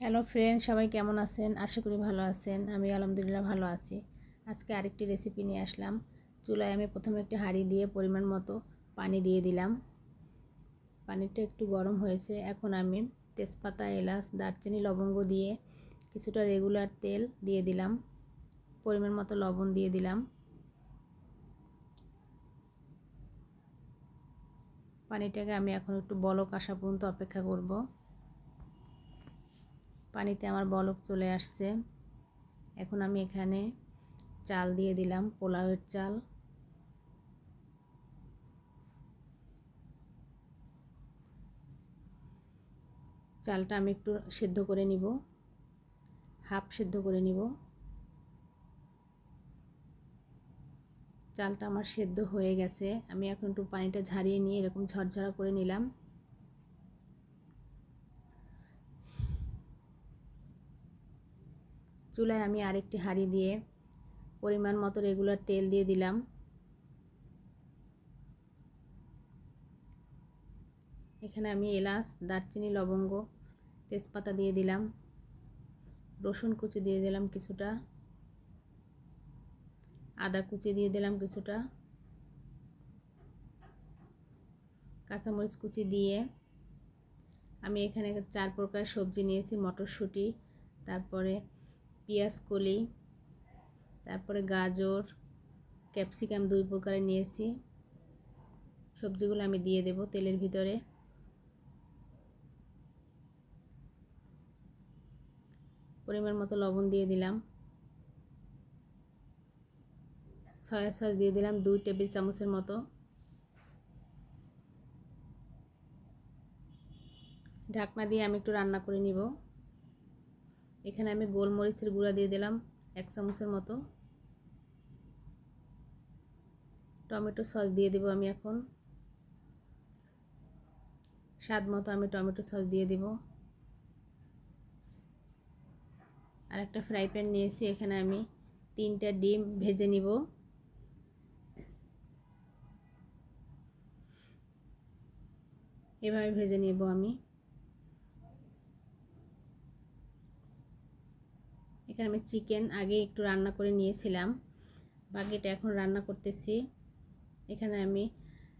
Hello friend সবাই কেমন আছেন? আশা করি ভালো আছেন। আমি আলহামদুলিল্লাহ ভালো আছি। আজকে আরেকটি রেসিপি নিয়ে আসলাম। চুলায় আমি প্রথমে একটি হাঁড়ি দিয়ে পরিমাণ মতো পানি দিয়ে দিলাম। পানিটা একটু গরম হয়েছে। এখন আমি তেজপাতা, এলাচ, দারচিনি, লবঙ্গ দিয়ে কিছুটা রেগুলার তেল দিয়ে দিলাম। পরিমাণ মতো লবণ দিয়ে দিলাম। পানিটাকে আমি এখন একটু বলক আসা পর্যন্ত অপেক্ষা করব। পানিতে আমার বলক চলে আসছে। এখন আমি এখানে চাল দিয়ে দিলাম, পোলাওয়ের চাল। চালটা আমি একটু সেদ্ধ করে নিব, হাফ সেদ্ধ করে নিব। চালটা আমার সেদ্ধ হয়ে গেছে। আমি এখন একটু পানিটা ঝারিয়ে নিয়ে এরকম ঝরঝরা করে নিলাম। চুলায় আমি আরেকটি হাঁড়ি দিয়ে পরিমাণ মতো রেগুলার তেল দিয়ে দিলাম। এখানে আমি এলাচ, দারচিনি, লবঙ্গ, তেজপাতা দিয়ে দিলাম। রসুন কুচি দিয়ে দিলাম কিছুটা। আদা কুচি দিয়ে দিলাম কিছুটা। কাঁচামরিচ কুচি দিয়ে আমি এখানে চার প্রকার সবজি নিয়েছি, মটরশুঁটি, তারপরে পেঁয়াজ, কলি, তারপরে গাজর, ক্যাপসিকাম দুই প্রকারের নিয়েছি। সবজিগুলো আমি দিয়ে দেব তেলের ভিতরে। পরিমাণ মতো লবণ দিয়ে দিলাম। সয়া সস দিয়ে দিলাম দুই টেবিল চামচের মতো। ঢাকনা দিয়ে আমি একটু রান্না করে নিব। এখানে আমি গোলমরিচের গুঁড়া দিয়ে দিলাম এক চামচের মতো। টমেটো সস দিয়ে দেবো আমি এখন। স্বাদ মতো আমি টমেটো সস দিয়ে দিব। আর একটা ফ্রাই প্যান নিয়েছি, এখানে আমি তিনটা ডিম ভেজে নিব। এভাবে ভেজে নেব আমি। এখানে আমি চিকেন আগে একটু রান্না করে নিয়েছিলাম। বাকিটা এখন রান্না করতেছি। এখানে আমি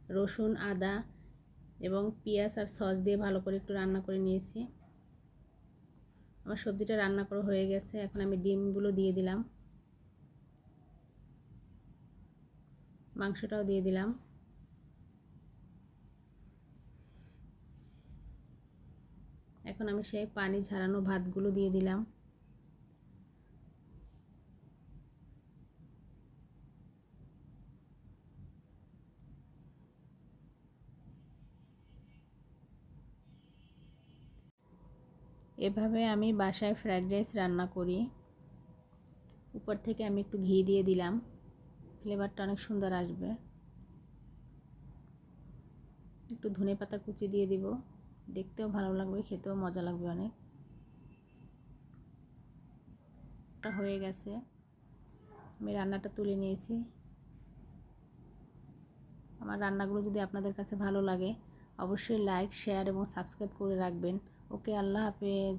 রসুন, আদা এবং পেঁয়াজ আর সস দিয়ে ভালো করে একটু রান্না করে নিয়েছি। আমার সবজিটা রান্না করা হয়ে গেছে। এখন আমি ডিমগুলো দিয়ে দিলাম। মাংসটাও দিয়ে দিলাম। এখন আমি সেই পানি ঝারানো ভাতগুলো দিয়ে দিলাম। এভাবে আমি বাসায় ফ্রায়েড রাইস রান্না করি। উপর থেকে আমি একটু ঘি দিয়ে দিলাম। ফ্লেভারটা অনেক সুন্দর আসবে। একটু ধনে পাতা কুচি দিয়ে দিব। দেখতেও ভালো লাগবে, খেতেও মজা লাগবে অনেক। হয়ে গেছে। আমি রান্নাটা তুলে নিয়েছি। আমার রান্নাগুলো যদি আপনাদের কাছে ভালো লাগে, অবশ্যই লাইক শেয়ার এবং সাবস্ক্রাইব করে রাখবেন। ওকে আল্লাহ হাফেজ।